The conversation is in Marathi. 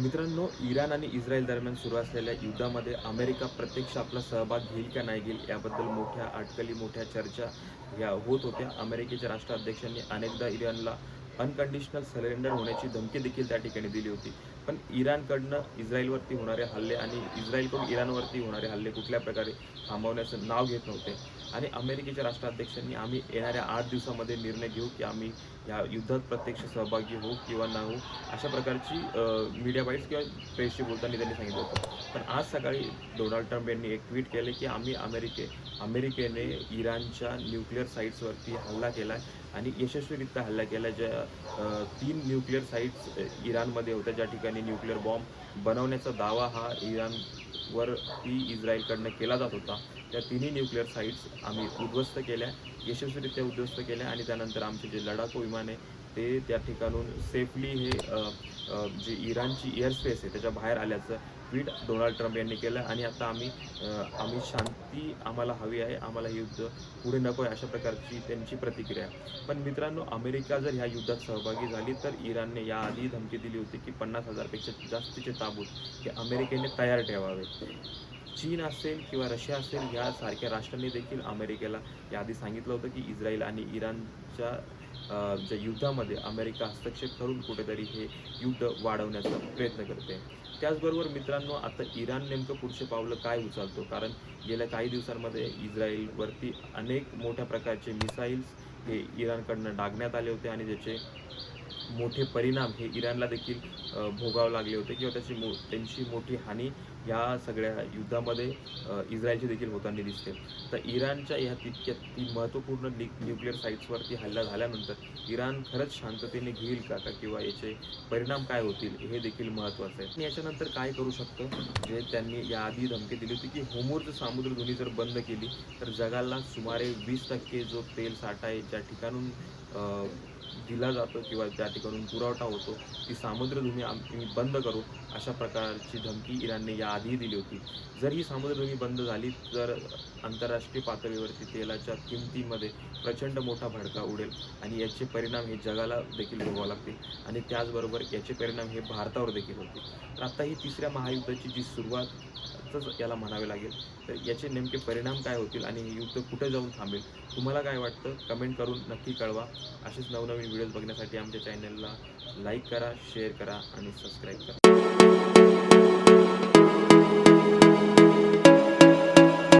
मित्रांनो इराण आणि इस्रायल दरम्यान सुरू असलेल्या युद्धामध्ये अमेरिका प्रत्यक्ष आपला सहभाग घेईल का नाही घेईल याबद्दल मोठ्या अटकली मोठ्या चर्चा या होत होत्या. अमेरिकेच्या राष्ट्राध्यक्षांनी अनेकदा इराणला अनकंडिशनल सरेंडर होण्याची धमकी देखील त्या ठिकाणी दिली होती. पण इराणकडनं इस्रायलवरती होणारे हल्ले आणि इस्रायलकडून इराणवरती होणारे हल्ले कुठल्या प्रकारे थांबवण्याचं नाव घेत नव्हते. आणि अमेरिकेच्या राष्ट्राध्यक्षांनी आम्ही येणाऱ्या आठ दिवसामध्ये निर्णय घेऊ की आम्ही या युद्धात प्रत्यक्ष सहभागी होऊ किंवा न होऊ अशा प्रकारची मीडिया बाईट्स किंवा प्रेसशी बोलताना त्यांनी सांगितलं होतं. पण आज सकाळी डोनाल्ड ट्रम्प यांनी एक ट्विट केले की आम्ही अमेरिके अमेरिकेने इराणच्या न्यूक्लिअर साईट्सवरती हल्ला केला आहे आणि यशस्वीरित्या हल्ला केला. ज्या तीन न्यूक्लिअर साईट्स इराणमध्ये होत्या ज्या ठिकाणी न्यूक्लिअर बॉम्ब बनवण्याचा दावा हा इराणवरती इस्रायलकडनं केला जात होता. त्या तिन्ही न्यूक्लिअर साईट्स आम्ही उद्ध्वस्त केल्या यशस्वीरित्या उद्ध्वस्त केल्या आणि त्यानंतर आमचे जे लढाकू विमाने ते त्या ठिकाणून सेफली हे जी इराणची एअर स्पेस आहे त्याच्या बाहेर आल्याचं ट्विट डोनाल्ड ट्रम्प यांनी केलं. आणि आता आम्ही आम्ही शांती आम्हाला हवी आहे आम्हाला हे युद्ध पुढे नको आहे अशा प्रकारची त्यांची प्रतिक्रिया आहे. पण मित्रांनो अमेरिका जर ह्या युद्धात सहभागी झाली तर इराणने याआधी धमकी दिली होती की पन्नास हजारपेक्षा जास्तीचे ताबूत हे अमेरिकेने तयार ठेवावे. चीन असेल किंवा रशिया असेल यासारख्या राष्ट्रांनी देखील अमेरिकेला याआधी सांगितलं होतं की इस्रायल आणि इराणच्या ज्या युद्धामध्ये अमेरिका हस्तक्षेप करून कुठेतरी हे युद्ध वाढवण्याचा प्रयत्न करते. त्याचबरोबर मित्रांनो आता इराण नेमकं पुढचे पावलं काय उचलतो? कारण गेल्या काही दिवसांमध्ये इस्रायलवरती अनेक मोठ्या प्रकारचे मिसाईल्स हे इराणकडनं डागण्यात आले होते आणि ज्याचे मोठे परिणाम हे इराणला देखील भोगावं भोगावे लागले होते किंवा त्याची मो त्यांची मोठी हानी या सगळ्या युद्धामध्ये अ, इस्रायलची देखील होताना दिसते. तर इराणच्या ह्या तितक्या ती महत्त्वपूर्ण न्यू न्यूक्लिअर साईट्सवरती हल्ला झाल्यानंतर इराण खरंच शांततेने घेईल का का किंवा याचे परिणाम काय होतील हे देखील महत्त्वाचं आहे. याच्यानंतर काय करू शकतं? जे त्यांनी याआधी धमकी दिली होती की होमूरचं सामुद्रधुनी जर बंद केली तर जगाला सुमारे वीस टक्के जो तेल साठा आहे ज्या ठिकाणून दिला जातो किंवा त्या ठिकाणून पुरवठा होतो ती सामुद्रधुनी आम्ही बंद करू अशा प्रकारची धमकी इराणने याआधी दिली होती. जर ही सामुद्रधुनी बंद झाली तर आंतरराष्ट्रीय पातळीवरती तेलाच्या किमतीमध्ये प्रचंड मोठा भडका उडेल आणि याचे परिणाम हे जगाला देखील भोगावं लागतील आणि त्याचबरोबर याचे परिणाम हे भारतावर देखील होतील. तर आता ही तिसऱ्या महायुद्धाची जी असंच याला म्हणावे लागेल. तर याचे नेमके परिणाम काय होतील आणि हे युद्ध कुठे जाऊन थांबेल? तुम्हाला काय वाटतं? कमेंट करून नक्की कळवा. असेच नवनवीन व्हिडिओज बघण्यासाठी आमच्या चॅनलला लाईक करा शेअर करा आणि सबस्क्राईब करा.